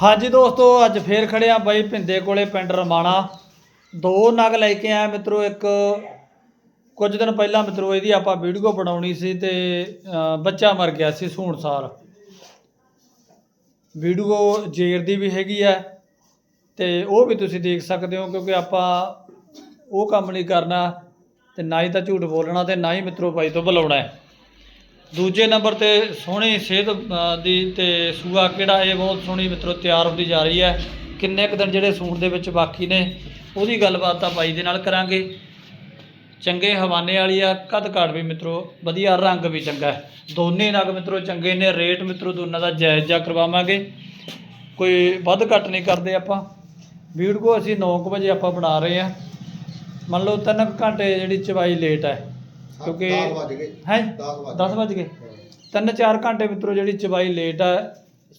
ਹਾਂਜੀ ਦੋਸਤੋ, ਅੱਜ ਫੇਰ ਖੜੇ ਆ ਬਾਈ ਭਿੰਦੇ ਕੋਲੇ ਪਿੰਡ ਰਮਾਣਾ। ਦੋ ਨਗ ਲੈ ਕੇ ਆਇਆ ਮਿੱਤਰੋ, ਇੱਕ ਕੁਝ ਦਿਨ ਪਹਿਲਾਂ ਮਿੱਤਰੋ ਇਹਦੀ ਆਪਾਂ ਵੀਡੀਓ ਬਣਾਉਣੀ ਸੀ ਤੇ ਬੱਚਾ ਮਰ ਗਿਆ ਸੀ ਸੂਣਸਾਰ ਵੀਡੀਓ ਜੇਰ ਦੀ ਵੀ ਹੈਗੀ ਆ ਤੇ ਉਹ ਵੀ ਤੁਸੀਂ ਦੇਖ ਸਕਦੇ ਹੋ ਕਿਉਂਕਿ ਆਪਾਂ ਉਹ ਕੰਮ ਨਹੀਂ ਕਰਨਾ ਤੇ ਨਾ ਹੀ ਤਾਂ ਝੂਠ ਬੋਲਣਾ ਤੇ ਨਾ ਹੀ ਮਿੱਤਰੋ ਭਾਈ ਤੋਂ ਬੁਲਾਉਣਾ ਹੈ। ਦੂਜੇ ਨੰਬਰ ਤੇ ਸੋਹਣੀ ਸਿਹਤ ਦੀ ਤੇ ਸੂਆ ਕਿਹੜਾ ਇਹ ਬਹੁਤ ਸੋਹਣੀ ਮਿੱਤਰੋ ਤਿਆਰ ਹੁੰਦੀ ਜਾ ਰਹੀ ਹੈ। ਕਿੰਨੇ ਕੁ ਦਿਨ ਜਿਹੜੇ ਸੂਣ ਦੇ ਵਿੱਚ ਬਾਕੀ ਨੇ, ਉਹਦੀ ਗੱਲਬਾਤ ਤਾਂ ਬਾਈ ਦੇ ਨਾਲ ਕਰਾਂਗੇ। ਚੰਗੇ ਹਵਾਨੇ ਵਾਲੀ ਆ, ਕੱਦ ਕਾਠ ਵੀ ਮਿੱਤਰੋ, ਵਧੀਆ ਰੰਗ ਵੀ ਚੰਗਾ ਦੋਨੇ ਨਗ ਮਿੱਤਰੋ ਚੰਗੇ ਨੇ, ਰੇਟ ਮਿੱਤਰੋ ਦੋਨਾਂ ਦਾ ਜਾਇਜ਼ਾ ਕਰਵਾਵਾਂਗੇ। ਕੋਈ ਵੱਧ ਘੱਟ ਨਹੀਂ ਕਰਦੇ ਆਪਾਂ। ਵੀਡੀਓ ਅਸੀਂ 9 ਵਜੇ ਆਪਾਂ ਬਣਾ ਰਹੇ ਆ ਮੰਨ ਲਓ ਤਿੰਨ ਕੁ ਘੰਟੇ ਜਿਹੜੀ ਚਵਾਈ ਲੇਟ ਹੈ। ਕਿਉਂਕਿ ਦਸ ਵੱਜ ਗਏ। ਹੈ? 10 ਵੱਜ 10 ਵਜ ਗਏ। ਤਿੰਨ ਚਾਰ ਘੰਟੇ ਮਿੱਤਰੋ ਜਿਹੜੀ ਚਵਾਈ ਲੇਟ ਹੈ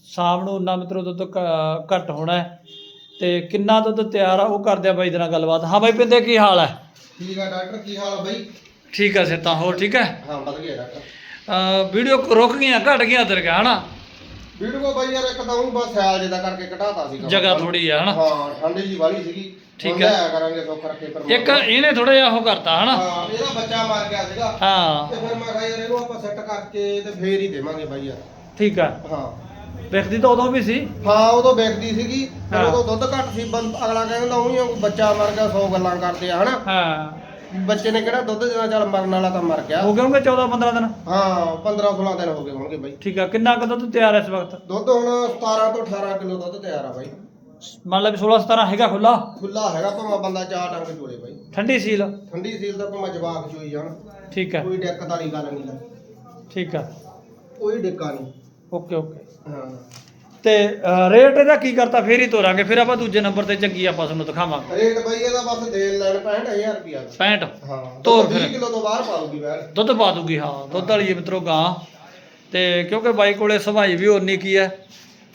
ਸ਼ਾਮ ਨੂੰ ਉਨਾ ਮਿੱਤਰੋ ਦੁੱਧ ਘੱਟ ਹੋਣਾ ਤੇ ਕਿੰਨਾ ਦੁੱਧ ਤਿਆਰ ਆ ਉਹ ਕਰਦੇ ਆ ਬਾਈ ਦੇ ਨਾਲ ਗੱਲਬਾਤ। ਹਾਂ ਬਾਈ ਪਿੰਦੇ ਕੀ ਹਾਲ ਹੈ? ਠੀਕ ਆ ਡਾਕਟਰ ਕੀ ਹਾਲ ਆ ਬਾਈ? ਠੀਕ ਹੈ ਸਿੱਤਾ ਹੋਰ ਠੀਕ ਹੈ? ਹਾਂ ਵੱਧ ਗਿਆ ਡਾਕਟਰ। ਅ, ਵੀਡੀਓ ਰੁਕ ਗਈਆਂ ਘਟ ਗਈਆਂ ਤੇਰੇ ਕਾ ਹਨਾ? ਵੀਡੀਓ ਬਾਈ ਯਾਰ ਇੱਕ ਤਾਂ ਉਹ ਬਸ ਸਿਆਲ ਜਿਹਦਾ ਕਰਕੇ ਘਟਾਤਾ ਸੀ ਜਗ੍ਹਾ ਥੋੜੀ ਆ ਹਨਾ? ਹਾਂ ਠੰਡੀ ਜੀ ਵਾਲੀ ਸੀਗੀ। ਠੀਕ ਹੈ। ਲਿਆਇਆ ਕਰਾਂਗੇ ਸੁੱਖ ਰੱਖੇ ਪਰ ਇੱਕ ਇਹਨੇ ਥੋੜਾ ਜਿਹਾ ਉਹ ਕਰਤਾ ਹਨਾ? ਹਾਂ ਇਹਦਾ ਬੱਚਾ ਮਾਰ ਗਿਆ ਸੀਗਾ। ਹਾਂ। ਤੇ ਫਿਰ ਮੈਂ ਕਿਹਾ ਯਾਰ ਇਹਨੂੰ ਆਪਾਂ ਸੈੱਟ ਕਰਕੇ ਤੇ ਫੇਰ ਹੀ ਦੇਵਾਂਗੇ ਬਾਈ ਯਾਰ। ਠੀਕ ਆ। ਹਾਂ। ਵੇਖਦੀ ਤਾਂ ਉਦੋਂ ਵੀ ਸੀ? ਹਾਂ ਉਦੋਂ ਵੇਖਦੀ ਸੀਗੀ। ਫਿਰ ਹਾਂ। ਉਦੋਂ ਦੁੱਧ ਘੱਟ ਸੀ ਅਗਲਾ ਕਹਿੰਦਾ ਉਹੀ ਆ, ਬੱਚਾ ਮਰ ਗਿਆ 100 ਗੱਲਾਂ ਕਰਦੇ ਆ ਹਨਾ? ਹਾਂ। ਬੱਚੇ ਨੇ ਕਿਹੜਾ ਦੁੱਧ ਦੇਣਾ ਚੱਲ ਮਰਨ ਵਾਲਾ ਤਾਂ ਮਰ ਗਿਆ। ਹੋ ਗਏ ਹੋਣਗੇ 14 15 ਦਿਨ? ਹਾਂ 15 16 ਦਿਨ ਹੋ ਗਏ ਹੋਣਗੇ ਬਾਈ। ਠੀਕ ਆ ਕਿੰਨਾ ਕੁ ਦੁੱਧ ਤਿਆਰ ਹੈ ਇਸ ਵਕਤ? ਦੁੱਧ ਹੁਣ 17 ਤੋਂ 18 ਕਿਲੋ ਦੁੱਧ ਤਿਆਰ ਆ ਬਾਈ। ਮੰਨ ਲਾ ਵੀ 16 17 ਹੈਗਾ ਖੁੱਲਾ ਖੁੱਲਾ ਹੈਗਾ ਭਾਵੇਂ ਬੰਦਾ ਚਾਰ ਡੰਗ ਚੋਲੇ ਬਾਈ। ਠੰਡੀ ਸੀਲ। ਠੰਡੀ ਸੀਲ ਦਾ ਭਾਵੇਂ ਜਵਾਕ ਚੋਈ ਜਾਣ ਠੀਕ ਹੈ। ਕੋਈ ਦਿੱਕਤ ਵਾਲੀ ਗੱਲ ਨਹੀਂ ਠੀਕ ਆ ਕੋਈ ਡਿੱਕਾ ਨਹੀਂ। Okay okay. ਹਾਂ। ਤੇ ਰੇਟ ਇਹਦਾ ਕੀ ਕਰਤਾ? ਫੇਰ ਹੀ ਤੋਰਾਂਗੇ। ਫਿਰ ਆਪਾਂ ਦੂਜੇ ਨੰਬਰ ਤੇ ਚੰਗੀ ਆਪਾਂ ਤੁਹਾਨੂੰ ਦਿਖਾਵਾਂਗੇ। ਰੇਟ ਬਾਈ ਇਹਦਾ ਬਸ ਦੇਣ ਲੈਣ 65000 ਰੁਪਿਆ 65 ਹਾਂ। ਤੋਰ ਫਿਰ। 20 ਕਿਲੋ ਤੋਂ ਬਾਹਰ ਪਾਉਗੀ ਵੈਰ ਦੁੱਧ ਪਾ ਦੂਗੀ ਹਾਂ। ਦੁੱਧ ਵਾਲੀ ਹੈ ਮਿੱਤਰੋ ਗਾਂ। ਤੇ ਕਿਉਂਕਿ ਬਾਈ ਕੋਲੇ ਸਭਾਈ ਵੀ ਉਨੀ ਕੀ ਹੈ।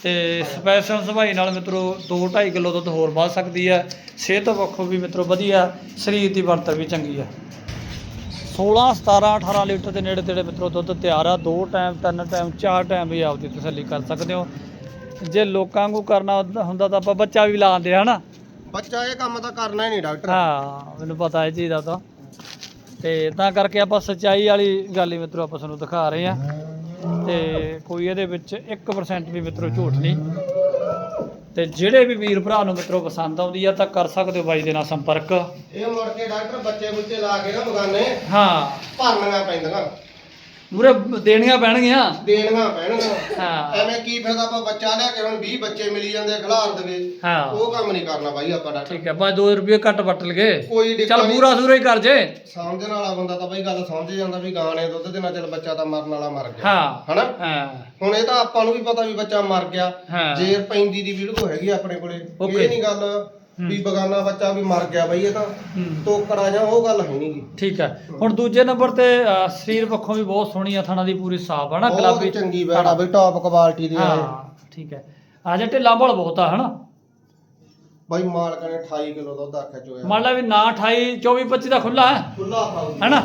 ਤੇ ਸਪੈਸ਼ਲ ਸਭਾਈ ਨਾਲ ਮਿੱਤਰੋ 2.5 ਕਿਲੋ ਦੁੱਧ ਹੋਰ ਵੱਧ ਸਕਦੀ ਹੈ ਸਿਹਤ ਪੱਖੋਂ ਵੀ ਮਿੱਤਰੋ ਵਧੀਆ ਸਰੀਰ ਦੀ ਬਣਤਰ ਵੀ ਚੰਗੀ ਹੈ 16 17 18 ਲੀਟਰ ਦੇ ਨੇੜੇ ਤੇੜੇ ਮਿੱਤਰੋ ਦੁੱਧ ਤਿਆਰ ਆ। ਦੋ ਟਾਈਮ ਤਿੰਨ ਟਾਈਮ ਚਾਰ ਟਾਈਮ ਵੀ ਆਪਦੀ ਤਸੱਲੀ ਕਰ ਸਕਦੇ ਹੋ। ਜੇ ਲੋਕਾਂ ਵਾਂਗੂ ਕਰਨਾ ਹੁੰਦਾ- ਤਾਂ ਆਪਾਂ ਬੱਚਾ ਵੀ ਲਾਉਂਦੇ ਹਨਾ? ਬੱਚਾ ਇਹ ਕੰਮ ਤਾਂ ਕਰਨਾ ਹੀ ਨਹੀਂ ਡਾਕਟਰ। ਹਾਂ ਮੈਨੂੰ ਪਤਾ ਹੈ ਚੀਜ਼ ਦਾ ਤਾਂ। ਤੇ ਤਾਂ ਕਰਕੇ ਆਪਾਂ ਸੱਚਾਈ ਵਾਲੀ ਗੱਲ ਹੀ ਮਿੱਤਰੋ ਆਪਾਂ ਤੁਹਾਨੂੰ ਦਿਖਾ ਰਹੇ ਹਾਂ ਤੇ ਕੋਈ ਇਹਦੇ ਵਿੱਚ 1% ਵੀ ਮਿੱਤਰੋ ਝੂਠ ਨਹੀਂ। ਤੇ ਜਿਹੜੇ ਵੀ ਵੀਰ ਭਰਾ ਨੂੰ ਮਿੱਤਰੋ ਪਸੰਦ ਆਉਂਦੀ ਆ ਤਾਂ ਕਰ ਸਕਦੇ ਹੋ ਬਾਈ ਦੇ ਨਾਲ ਸੰਪਰਕ। ਇਹ ਮੁੜ ਕੇ ਡਾਕਟਰ ਬੱਚੇ ਬੁੱਚੇ ਲਾ ਕੇ ਨਾ ਬਗਾਨੇ ਹਾਂ। ਭਰਨੀਆਂ ਪੈਂਦੀਆਂ ਮੂਰੇ ਦੇਣੀਆਂ ਪੈਣਗੀਆਂ। ਦੇਣੀਆਂ ਪੈਣਗੀਆਂ। ਹਾਂ। ਐਵੇਂ ਕੀ ਫਾਇਦਾ ਆਪਾਂ ਬੱਚਾ ਲਿਆ ਕੇ ਹੁਣ 20 ਬੱਚੇ ਮਿਲੀ ਜਾਂਦੇ ਖਿਲਾਰ ਦੇਵੇ। ਹਾਂ। ਉਹ ਕੰਮ ਨਹੀਂ ਕਰਨਾ ਬਾਈ ਆਪਾਂ ਡਾਕਟਰ ਠੀਕ ਹੈ ਬਾ 2 ਰੁਪਏ ਘੱਟ ਵੱਟ ਲਗੇ। ਚੱਲ ਪੂਰਾ ਸੂਰਾ ਹੀ ਕਰ ਜੇ। ਸਮਝਣ ਵਾਲਾ ਬੰਦਾ ਤਾਂ ਬਈ ਗੱਲ ਸਮਝ ਜਾਂਦਾ ਵੀ ਗਾਂ ਨੇ ਦੁੱਧ ਦੇਣਾ ਚੱਲ ਬੱਚਾ ਤਾਂ ਮਰਨ ਵਾਲਾ ਮਰ ਗਿਆ। ਹਾਂ। ਹਨਾ? ਹਾਂ। ਹੁਣ ਇਹ ਤਾਂ ਆਪਾਂ ਨੂੰ ਵੀ ਪਤਾ ਵੀ ਬੱਚਾ ਮਰ ਗਿਆ। ਜੇਰ ਪੈਂਦੀ ਦੀ ਵੀਡੀਓ ਹੈਗੀ ਆਪਣੇ ਕੋਲੇ. ਇਹ ਨਹੀਂ ਗੱਲ ਵੀ ਬਗਾਨਾ ਬੱਚਾ ਵੀ ਮਰ ਗਿਆ ਬਈ ਇਹ ਤਾਂ। ਹੂੰ। ਟੋਕੜਾ ਜਾਂ ਉਹ ਗੱਲ ਹੈ ਨਹੀਂਗੀ ਠੀਕ ਹੈ। ਹੁਣ ਦੂਜੇ ਨੰਬਰ ਤੇ ਅ, ਸਰੀਰ ਪੱਖੋਂ ਵੀ ਬਹੁਤ ਸੋਹਣੀ ਆ ਥਣਾ ਦੀ ਪੂਰੀ ਸਾਫ਼ ਹੈ ਨਾ ਬਹੁਤ ਗੁਲਾਬੀ ਚੰਗੀ ਬੈਠਾ ਬਈ ਟੌਪ ਕੁਆਲਿਟੀ ਦੀ ਇਹ। ਹਾਂ ਠੀਕ ਹੈ। ਆ ਜੇ ਢਿੱਲਾ ਬਲ ਬਹੁਤ ਆ ਹਨਾ? ਬਾਈ ਮਾਲਕ ਨੇ 28 ਕਿਲੋ ਦੁੱਧ ਆਖਿਆ ਚੋਇਆ। ਮੰਨ ਲਾ ਵੀ ਨਾ 28 24 25 ਦਾ ਖੁੱਲਾ ਹੈ। ਖੁੱਲਾ ਪਾਉ ਹੈਨਾ?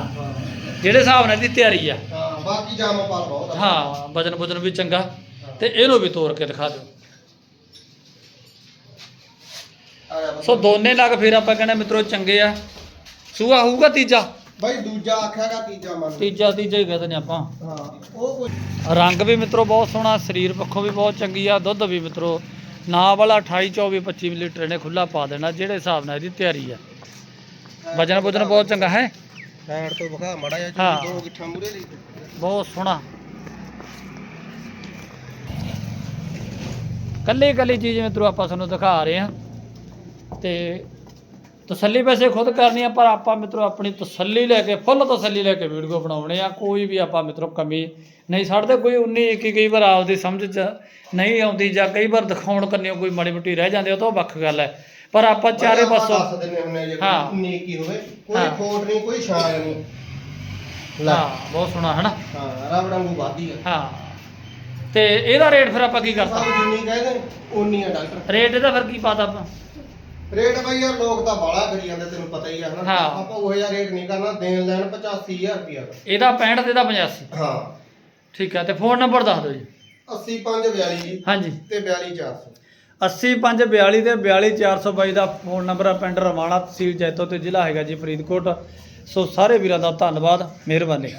ਜਿਹੜੇ ਹਿਸਾਬ ਨਾਲ ਇਹਦੀ ਤਿਆਰੀ ਆ। ਹਾਂ ਬਾਕੀ ਜਾਮਾ ਪਾਲ ਬਹੁਤ ਆ। ਹਾਂ ਵਜਨ ਵਜਨ ਵੀ ਚੰਗਾ। ਤੇ ਇਹਨੂੰ ਵੀ ਤੋੜ ਕੇ ਦਿਖਾ ਦਿਓ ਆ ਜਾ ਬਸ। ਸੋ ਦੋਨੇ ਲੱਗ ਫਿਰ ਆਪਾਂ ਕਹਿੰਦੇ ਮਿੱਤਰੋ ਚੰਗੇ ਆ। ਸੂਆ ਹੋਊਗਾ ਤੀਜਾ? ਬਾਈ ਦੂਜਾ ਆਖਿਆਗਾ ਤੀਜਾ ਮੰਨ ਤੀਜਾ ਤੀਜਾ ਹੀ ਕਹਿੰਦੇ ਨੇ ਆਪਾਂ। ਹਾਂ ਉਹ ਕੋਈ ਰੰਗ ਵੀ ਮਿੱਤਰੋ ਬਹੁਤ ਸੋਹਣਾ ਸਰੀਰ ਪੱਖੋਂ ਵੀ ਬਹੁਤ ਚੰਗੀ ਆ ਦੁੱਧ ਵੀ ਮਿੱਤਰੋ ਨਾ ਵਾਲਾ 28 24 25 ਲੀਟਰ ਨੇ ਖੁੱਲਾ ਪਾ ਦੇਣਾ ਜਿਹੜੇ ਹਿਸਾਬ ਨਾਲ ਇਹਦੀ ਤਿਆਰੀ ਆ। ਵਜਨ ਵਜਨ ਬਹੁਤ ਚੰਗਾ ਹੈ? ਸਾਈਡ ਤੋਂ ਵਿਖਾ ਮੜਾ। ਜਾ ਦੋ ਗਿੱਠਾਂ ਮੂਰੇ ਲਈ। ਬਹੁਤ ਸੋਹਣਾ। ਕੱਲੀ ਕੱਲੀ ਚੀਜ਼ ਮਿੱਤਰੋ ਆਪਾਂ ਤੁਹਾਨੂੰ ਦਿਖਾ ਰਹੇ ਹਾਂ। ਤੇ ਤਸੱਲੀ ਵੈਸੇ ਖੁਦ ਕਰਨੀ ਆ ਪਰ ਆਪਾਂ ਮਿੱਤਰੋ ਆਪਣੀ ਤਸੱਲੀ ਲੈ ਕੇ ਫੁੱਲ ਤਸੱਲੀ ਲੈ ਕੇ ਵੀਡੀਓ ਬਣਾਉਣੇ ਆ। ਕੋਈ ਵੀ ਆਪਾਂ ਮਿੱਤਰੋ ਕਮੀ ਨਹੀਂ ਛੱਡਦੇ ਕੋਈ 19 21 ਕਈ ਵਾਰ ਆਪਦੀ ਸਮਝ ਚ ਨਹੀਂ ਆਉਂਦੀ ਜਾਂ ਕਈ ਵਾਰ ਦਿਖਾਉਣ ਕੰਨਿਓ ਕੋਈ ਮਾੜੀ ਮੋਟੀ ਰਹਿ ਜਾਂਦੀ ਉਹ ਤਾਂ ਵੱਖ ਗੱਲ ਹੈ। ਪਰ ਆਪਾਂ ਚਾਰੇ ਪਾਸੋਂ ਦੱਸ ਦਿੰਨੇ ਹੁੰਨੇ ਜੇ ਹਾਂ। ਕੋਈ ਨੀਕੀ ਹੋਵੇ ਕੋਈ ਹਾਂ। ਖੋਟ ਨਹੀਂ ਕੋਈ ਛਾਲ ਨਹੀਂ। ਲੈ। ਹਾਂ ਬਹੁਤ ਸੋਹਣਾ ਹੈ ਨਾ? ਹਾਂ ਰਬ ਰੰਗੂ ਵਾਦੀ ਆ। ਹਾਂ। ਤੇ ਇਹਦਾ ਰੇਟ ਫਿਰ ਆਪਾਂ ਕੀ ਕਰਤਾ? ਸਭ ਜਿੰਨੀ ਕਹਿੰਦੇ ਉਨੀ ਆ ਡਾਕਟਰ। ਰੇਟ ਇਹਦਾ ਫਿਰ ਕੀ ਪਾਤਾ ਆਪਾਂ? ਰੇਟ ਬਈ ਯਾਰ ਲੋਕ ਤਾਂ ਬਾਲਾ ਕਰੀ ਜਾਂਦੇ ਤੈਨੂੰ ਪਤਾ ਹੀ ਆ ਹਨਾ? ਹਾਂ। ਆਪਾਂ ਉਹ ਜਿਹਾ ਰੇਟ ਨਹੀਂ ਕਰਨਾ ਦੇਣ ਲੈਣ 85000 ਰੁਪਿਆ ਦਾ। ਇਹਦਾ 65 ਤੇ ਇਹਦਾ 85 ਹਾਂ। ਠੀਕ ਹੈ ਤੇ ਫੋਨ ਨੰਬਰ ਦੱਸ ਦਿਓ ਜੀ। 8542 ਜੀ। ਹਾਂਜੀ। ਤੇ 42400 80542 ਤੇ 42422 ਦਾ ਫੋਨ ਨੰਬਰ ਆ ਪਿੰਡ ਰਵਾਣਾ ਤਹਿਸੀਲ ਜੈਤੋ ਤੇ ਜ਼ਿਲ੍ਹਾ ਹੈਗਾ ਜੀ ਫਰੀਦਕੋਟ। ਸੋ ਸਾਰੇ ਵੀਰਾਂ ਦਾ ਧੰਨਵਾਦ ਮਿਹਰਬਾਨੀ।